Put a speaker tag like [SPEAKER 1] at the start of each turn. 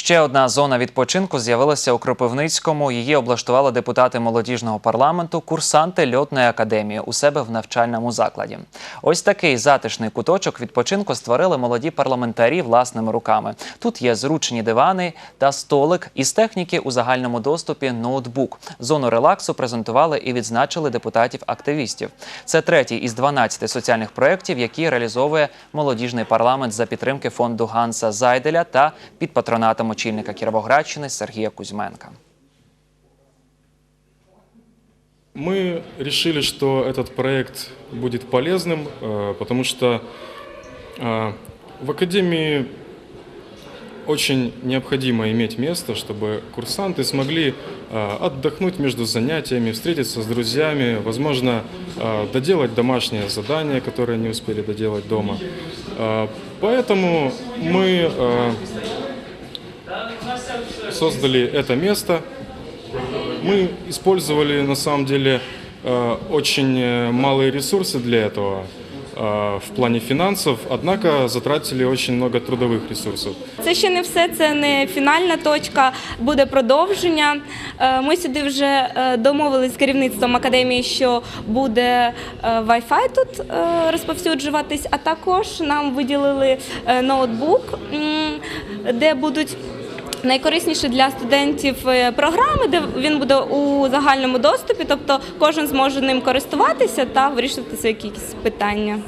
[SPEAKER 1] Ще одна зона відпочинку з'явилася у Кропивницькому. Її облаштували депутати молодіжного парламенту, курсанти льотної академії у себе в навчальному закладі. Ось такий затишний куточок відпочинку створили молоді парламентарі власними руками. Тут є зручні дивани та столик із техніки у загальному доступі ноутбук. Зону релаксу презентували і відзначили депутатів-активістів. Це третій із 12 соціальних проєктів, які реалізовує молодіжний парламент за підтримки фонду Ганса Зайделя та під патронатом очільника Кіровоградщини Сергія Кузьменка.
[SPEAKER 2] Мы решили, что этот проект будет полезным, э, потому что э, в Академии очень необходимо иметь место, чтобы курсанты смогли э, отдохнуть между занятиями, встретиться с друзьями, возможно, доделать домашние задания, которые не успели доделать дома. Поэтому мы создали это место. Мы использовали на самом деле э, очень э, малые ресурсы для этого э, в плане финансов, однако затратили очень много трудовых ресурсов.
[SPEAKER 3] Це ще не все, це не фінальна точка, буде продовження. Е, Ми сюди вже е, домовились з керівництвом академії, що буде е, Wi-Fi тут е, розповсюджуватись, а також нам виділили е, ноутбук, м, де будуть. Найкорисніші для студентів е, програми, де він буде у загальному доступі, тобто кожен зможе ним користуватися та вирішувати свої якісь питання.